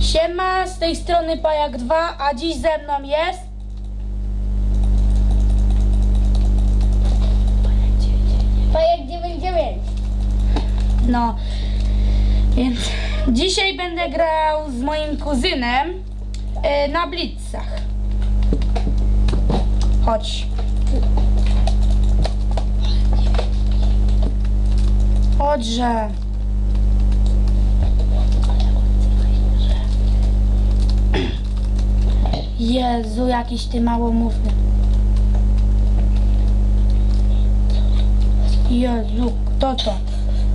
Siema, z tej strony Pajak 2, a dziś ze mną jest... Pajek 99. No, więc dzisiaj będę grał z moim kuzynem e, na blitzach. Chodź. Chodźże. Jezu, jakiś ty małomówny. Jezu, kto to?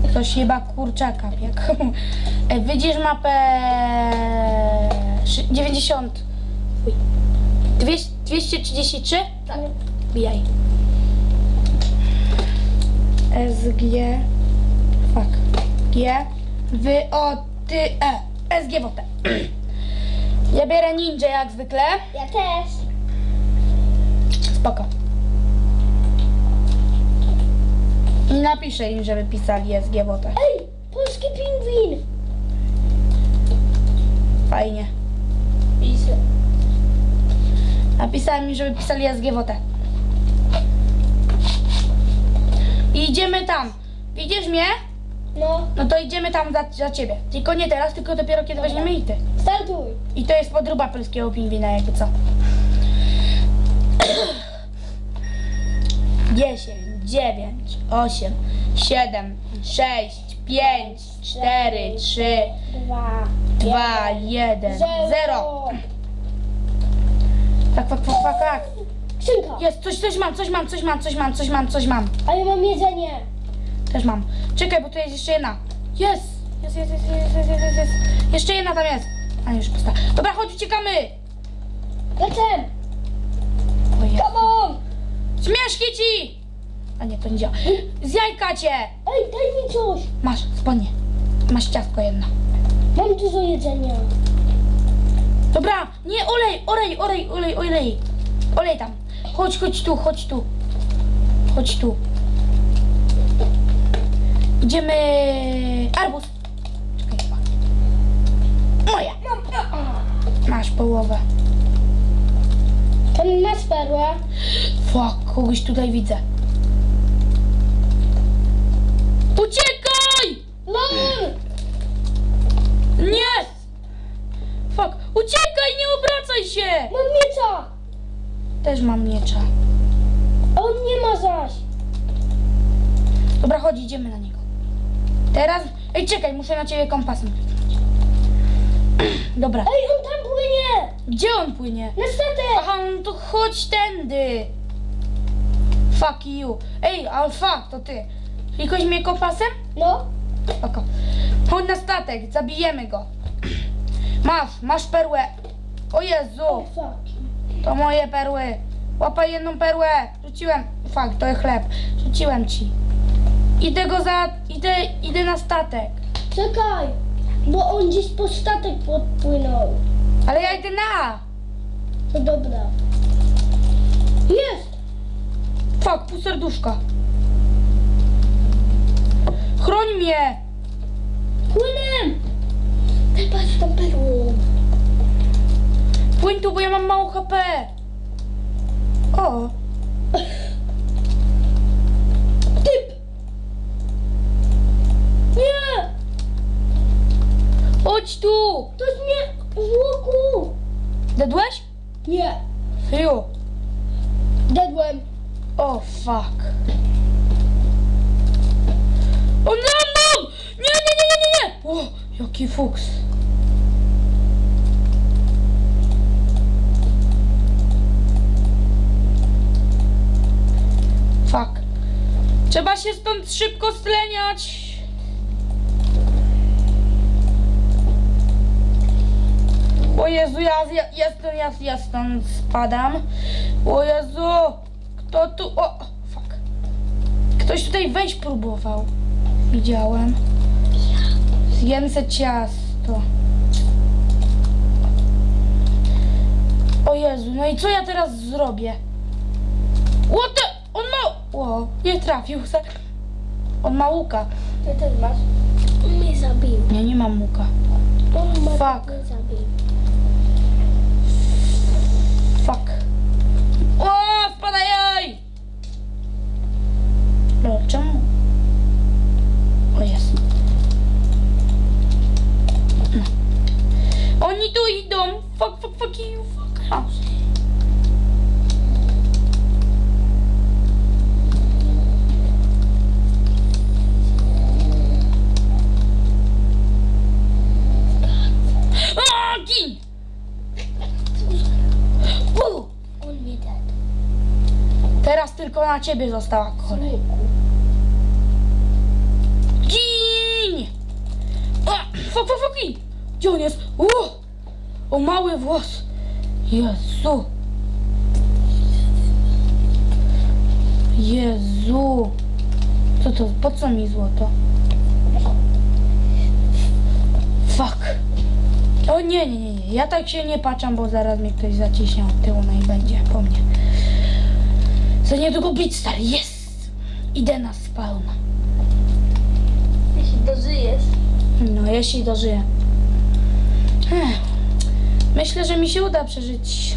Ktoś chyba kurczaka biegł. E, Widzisz mapę szy- 90. Uj. 200 233? Tak. Bijaj. SG. Fuck. G. Wy o ty e. SG w T. Ja biorę ninja jak zwykle. Ja też. Spoko. I napiszę im, żeby pisali SG w T. Ej, polski pingwin. Fajnie. Piszę. Napisałem mi, żeby pisali SGWT. I idziemy tam. Widzisz mnie? No, No to idziemy tam za, za ciebie. Tylko nie teraz, tylko dopiero kiedy weźmiemy ity. startuj. I to jest podróba polskiego pingwina, jakby co. 10, 9, 8, 7, 6, 5, 4, 3, Dwa. 2, 1, 0. Tak, tak, tak, tak, tak. Skrzynka. Jest, coś, coś mam, coś mam, coś mam, coś mam, coś mam, coś mam. A ja mam jedzenie. Też mam. Czekaj, bo tu jest jeszcze jedna. Jest! Jest, jest, jest, jest, jest, jest, jest. Jeszcze jedna tam jest. A już pusta. Dobra, chodź, uciekamy! Lecę. O Jezu. Come on. Śmieszki ci! A nie, to nie działa. Z jajka cię! Ej, daj mi coś. Masz, spodnie. Masz ciastko jedno. Mam dużo jedzenia. Dobra, nie, olej, olej, olej, olej, olej. Olej tam. Chodź, chodź tu, chodź tu. Chodź tu. Idziemy... Arbuz. Czekaj, chyba. Moja. Masz połowę. Tam masz perłę. Fuck, kogoś tutaj widzę. Uciekaj! LOL. Nie! Fuck, uciekaj, nie obracaj się! Mam miecza. Też mam miecza. On nie ma zaś. Dobra, chodź, idziemy na niego. Teraz... Ej, czekaj, muszę na ciebie kompasem. Dobra, Ej, on tam płynie. gdzie on płynie? Na statek. Aha, no to chodź tędy. Fuck you. Ej, fuck, to ty. Klikłeś mnie kompasem? No. Spoko. Chodź na statek, zabijemy go. Masz, masz perłę. O Jezu, fuck. to moje perły. Łapaj jedną perłę. Rzuciłem. Fuck, to jest chleb. Rzuciłem ci. Idę go za... Idę, idę na statek. Czekaj. Bo on gdzieś po statek podpłynął. Ale ja idę na... No dobra. Jest. Fuck, pół serduszka. Chroń mnie. Płynę. Patrz tam perłą. Płyń tu, bo ja mam mało HP. O, Typ. Nie. To jest mnie z łuku. Dedłeś? Nie. Ju. Dedłem. O, fuck. O, no, no! Nie, nie, nie, nie, nie, nie! O, jaki fuks. Fuck. Trzeba się stąd szybko stleniać. O Jezu, ja, ja, ja, stąd, ja, ja stąd spadam. O Jezu, kto tu... O, fuck. Ktoś tutaj wejść próbował. Widziałem. Zjem se ciasto. O Jezu, no i co ja teraz zrobię? What the... On ma... O, nie trafił se. On ma łuka. Ty też masz. On mnie zabił. Ja nie mam łuka. On ma Fuck. mnie zabił. Fuck. O, spadaj, ej! No, czemu? O, jest. Oni tu idą. Fuck, fuck, fuck you, fuck. A. A, gin! U! On mnie dead. Teraz tylko na ciebie została kolej. Gin! Fuck, fuck! gin! Gdzie on jest? U! O, mały włos! Jezu! Jezu! Co to? Po co mi złoto? Fuck! O nie, nie, nie, nie. Ja tak się nie patrzam, bo zaraz mnie ktoś zaciśnie od tyłu, no i będzie po mnie. Za niedługo Blitzstar, jest! Idę na spawn. Jeśli dożyjesz. No, jeśli dożyję. Ech, Myślę, że mi się uda przeżyć.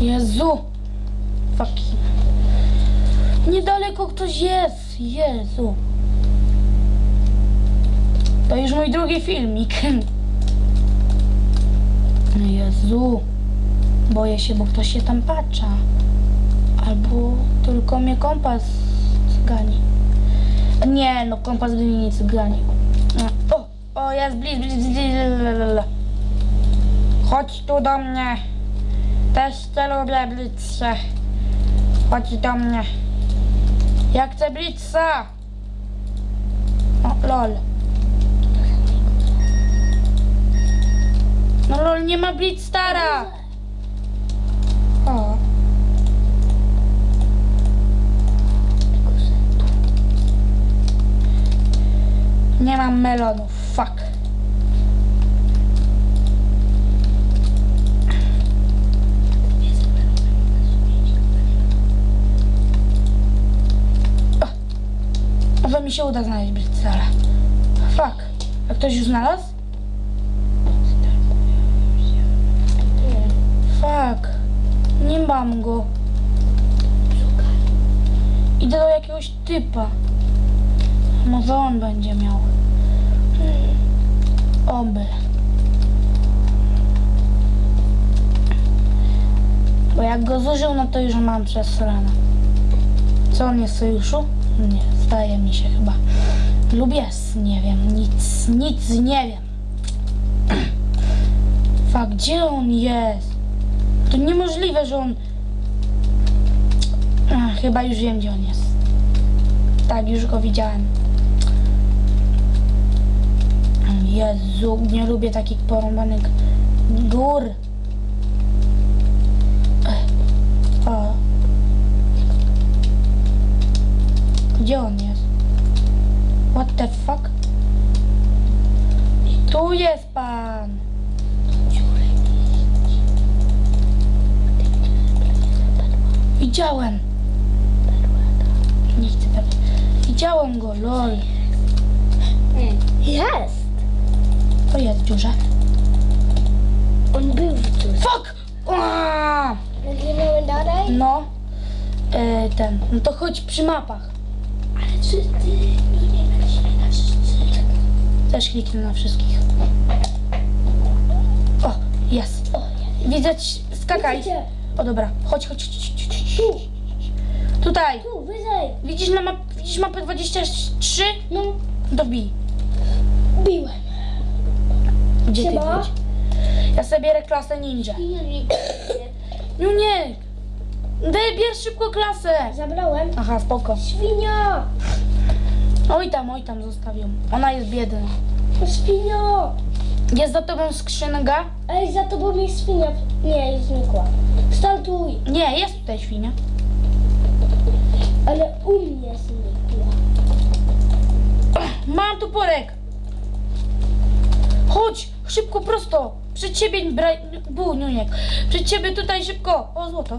Jezu! Fucking. Niedaleko ktoś jest. Jezu. To już mój drugi filmik. Jezu. Boję się, bo ktoś się tam patrzy. Albo tylko mnie kompas zgani. Nie, no kompas by mnie nie zgani. O, o, jest blizz, blizz, blizz, blizz. Chodź tu do mnie. Też cię lubię, Blitzcie. Chodź do mnie. Ja chcę Blitza. O, lol. No lol, nie ma Blitzstara. O. Nie mam melonów, fuck. O, mi się uda znaleźć Brycela. Fuck. A ktoś już znalazł? Fuck. Nie mam go. Idę do jakiegoś typa. Może on będzie miał. Oby. Bo jak go zużył, no to już mam przesrane. Co on jest w sojuszu? Nie, zdaje mi się chyba. Lub jest, nie wiem. Nic, nic nie wiem. Fak, gdzie on jest? To niemożliwe, że on... Ach, chyba już wiem, gdzie on jest. Tak, już go widziałem. Jezu, nie lubię takich porąbanych gór. Ech, O. Gdzie on jest? What the fuck? Tu jest pan. Widziałem. Nie chcę tak. Widziałem go, lol. Jest! To jest w dziurze. On był w tu. Fuck! Aaaa! Nagrywamy dalej? No. E, ten. No to chodź przy mapach. Ale czy ty... Nie naciśnij na wszyscy. Też kliknę na wszystkich. O, jest. O, ci- skakaj. Widzę cię. O dobra, chodź, chodź, chodź, chodź, chodź. Tu, Tutaj. tu, wyżej. Widzisz na map, widzisz mapę 23? No, To bij. biłem. Gdzie ty Siema. być? Ja sobie bierę klasę ninja. No nie. Daj, bierz szybko klasę. Zabrałem. Aha, spoko. Świnia! Oj tam, oj tam zostawią. Ona jest biedna. Świnia! Jest za tobą skrzynka? Ej, za tobą jest świnia. Nie, jest znikła. Startuj! Nie, jest tutaj świnia. Ale u mnie znikła. Mam toporek. Chodź, szybko, prosto. Przed ciebie, bra... Bu, Niuniek. Przed ciebie tutaj szybko. O, złoto.